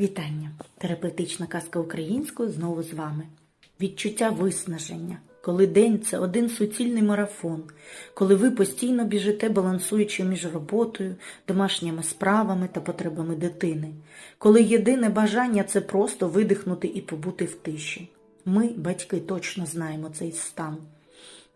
Вітання! Терапевтична казка українською знову з вами. Відчуття виснаження, коли день це один суцільний марафон, коли ви постійно біжите, балансуючи між роботою, домашніми справами та потребами дитини, коли єдине бажання це просто видихнути і побути в тиші. Ми, батьки, точно знаємо цей стан.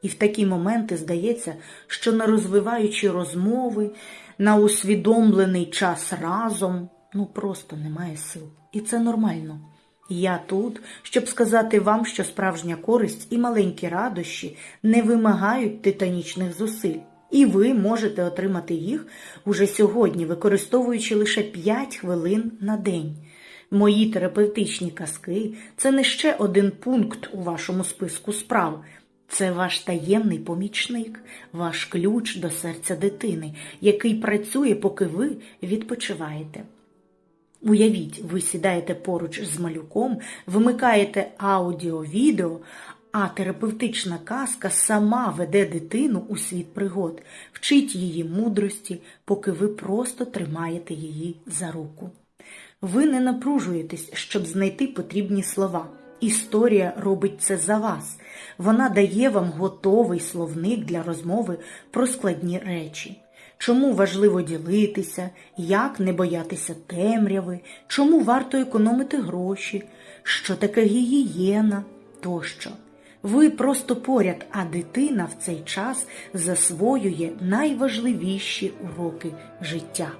І в такі моменти здається, що на розвиваючі розмови, на усвідомлений час разом, ну просто немає сил. І це нормально. Я тут, щоб сказати вам, що справжня користь і маленькі радощі не вимагають титанічних зусиль. І ви можете отримати їх уже сьогодні, використовуючи лише 5 хвилин на день. Мої терапевтичні казки це не ще один пункт у вашому списку справ. Це ваш таємний помічник, ваш ключ до серця дитини, який працює, поки ви відпочиваєте. Уявіть, ви сідаєте поруч з малюком, вимикаєте аудіо-відео, а терапевтична казка сама веде дитину у світ пригод, вчить її мудрості, поки ви просто тримаєте її за руку. Ви не напружуєтесь, щоб знайти потрібні слова. Історія робить це за вас. Вона дає вам готовий словник для розмови про складні речі. Чому важливо ділитися, як не боятися темряви, чому варто економити гроші, що таке гігієна тощо. Ви просто поряд, а дитина в цей час засвоює найважливіші уроки життя.